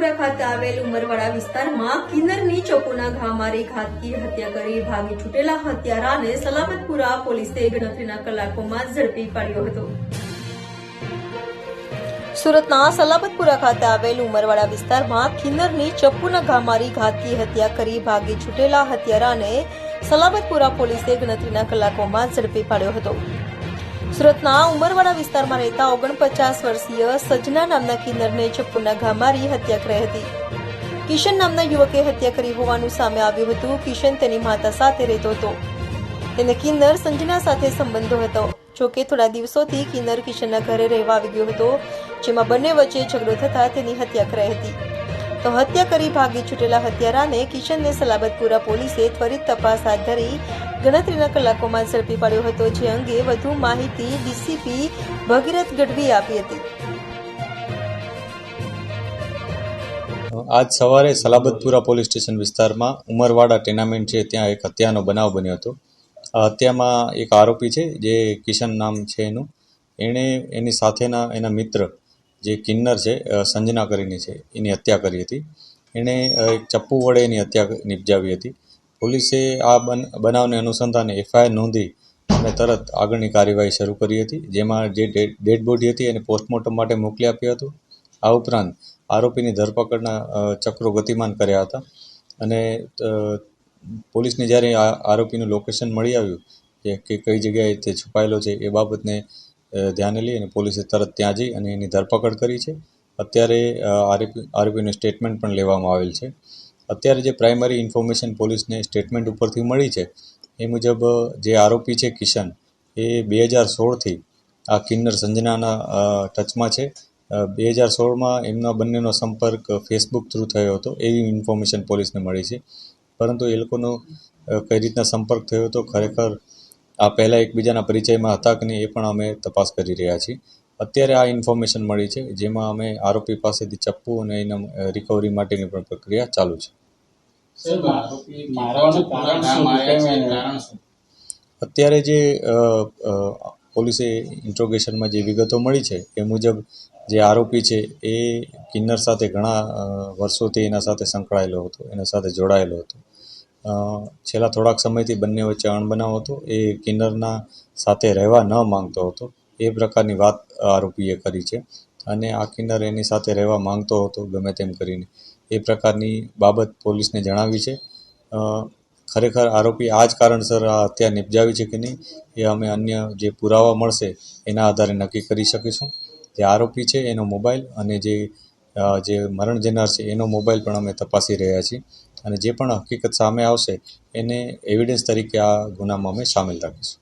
સલાબતપુરા ખાતે આવેલ ઉમરવાડા વિસ્તારમાં કિન્નરની ચોપુના ઘા મારી ઘાતકી હત્યા કરી ભાગી છૂટેલા હત્યારાને સલામતપુરા પોલીસે ગણતરીના કલાકોમાં ઝડપી પાડ્યો હતો. સુરતના સલાબતપુરા ખાતે આવેલ ઉમરવાડા વિસ્તારમાં કિન્નરની ચપ્પુના ઘા મારી ઘાતકી હત્યા કરી ભાગી છૂટેલા હત્યારાને સલાબતપુરા પોલીસે ગણતરીના કલાકોમાં ઝડપી પાડ્યો હતો. સુરતના ઉમરવાડા વિસ્તારમાં રહેતા ઓગણપચાસ વર્ષીય સજના નામના કિન્નરને ચપ્પુના ઘા મારી હત્યા કરી હતી. કિશન નામના યુવકે હત્યા કરી હોવાનું સામે આવ્યું હતું. કિશન તેની માતા સાથે રહેતો હતો. તેને કિન્નર સંજના સાથે સંબંધો હતો. જોકે થોડા દિવસોથી કિન્નર કિશનના ઘરે રહેવા આવી ગયો હતો, જેમાં બંને વચ્ચે ઝઘડો થતા તેની હત્યા કરાઈ હતી. તો હત્યા કરી ભાગી છૂટેલા હત્યારાને કિશનને સલાબતપુરા પોલીસે ત્વરિત તપાસ હાથ ધરી ગણતરીના કલાકોમાં ઝડપી પાડ્યો હતો. જે અંગે વધુ માહિતી ડીસીપી ભગીરથ ગઢવી આપી હતી. આજ સવારે સલાબતપુરા પોલીસ સ્ટેશન વિસ્તારમાં ઉમરવાડા ટેનામેન્ટ છે, ત્યાં એક હત્યાનો બનાવ બન્યો હતો. આ હત્યામાં એક આરોપી છે, જે કિશન નામ છે એનું. એણે એની સાથેના એના મિત્ર, જે કિન્નર છે સંજના કરીને છે, એની હત્યા કરી હતી. એણે એક ચપ્પુ વડે એની હત્યા નિપજાવી હતી. પોલીસે આ બન, બનાવને અનુસંધાને એફઆઈઆર નોંધી અને તરત આગળની કાર્યવાહી શરૂ કરી હતી, જેમાં જે ડેડ બોડી હતી એને પોસ્ટમોર્ટમ માટે મોકલી આપ્યું હતું. આ ઉપરાંત આરોપીની ધરપકડના ચક્રો ગતિમાન કર્યા હતા અને પોલીસને જ્યારે આ આરોપીનું લોકેશન મળી આવ્યું કે કઈ જગ્યાએ તે છુપાયેલો છે એ બાબતને ધ્યાને લઈ અને પોલીસે તરત ત્યાં જઈ અને એની ધરપકડ કરી છે. અત્યારે આરોપી, આરોપીનું સ્ટેટમેન્ટ પણ લેવામાં આવેલ છે. અત્યારે જે પ્રાઇમરી ઇન્ફોર્મેશન પોલીસને સ્ટેટમેન્ટ ઉપરથી મળી છે, એ મુજબ જે આરોપી છે કિશન, એ બે હજાર સોળથી આ કિન્નર સંજનાના ટચમાં છે. બે હજાર સોળમાં એમના બંનેનો સંપર્ક ફેસબુક થ્રુ થયો હતો, એવી ઇન્ફોર્મેશન પોલીસને મળી છે. પરંતુ એ લોકોનો કઈ રીતના સંપર્ક થયો હતો, ખરેખર આ પહેલાં એકબીજાના પરિચયમાં હતા કે નહીં, એ પણ અમે તપાસ કરી રહ્યા છીએ. અત્યારે આ ઇન્ફોર્મેશન મળી છે, જેમાં અમે આરોપી પાસેથી ચપ્પુ અને એના રિકવરી માટેની પણ પ્રક્રિયા ચાલુ છે. અત્યારે જે પોલીસે ઇન્ટ્રોગેશનમાં જે વિગતો મળી છે એ મુજબ જે આરોપી છે એ કિન્નર સાથે ઘણા વર્ષોથી એના સાથે સંકળાયેલો હતો એના સાથે જોડાયેલો હતો. છેલ્લા થોડાક સમયથી બંને વચ્ચે અણબનાવ હતો એ કિન્નરના સાથે રહેવા ન માંગતો હતો. એ પ્રકારની વાત આરોપીએ કરી છે. અને આ કિન્નર એની સાથે રહેવા માંગતો હતો, ગમે તેમ કરીને. એ પ્રકારની બાબત પોલીસને જણાવી છે. ખરેખર આરોપી આ જ કારણસર આ હત્યા નિપજાવી છે કે નહીં, એ અમે અન્ય જે પુરાવા મળશે એના આધારે નક્કી કરી શકીશું. જે આરોપી છે એનો મોબાઈલ અને જે જે મરણ જનાર છે એનો મોબાઈલ પણ અમે તપાસી રહ્યા છીએ. અને જે પણ હકીકત સામે આવશે એને એવિડન્સ તરીકે આ ગુનામાં અમે સામેલ રાખીશું.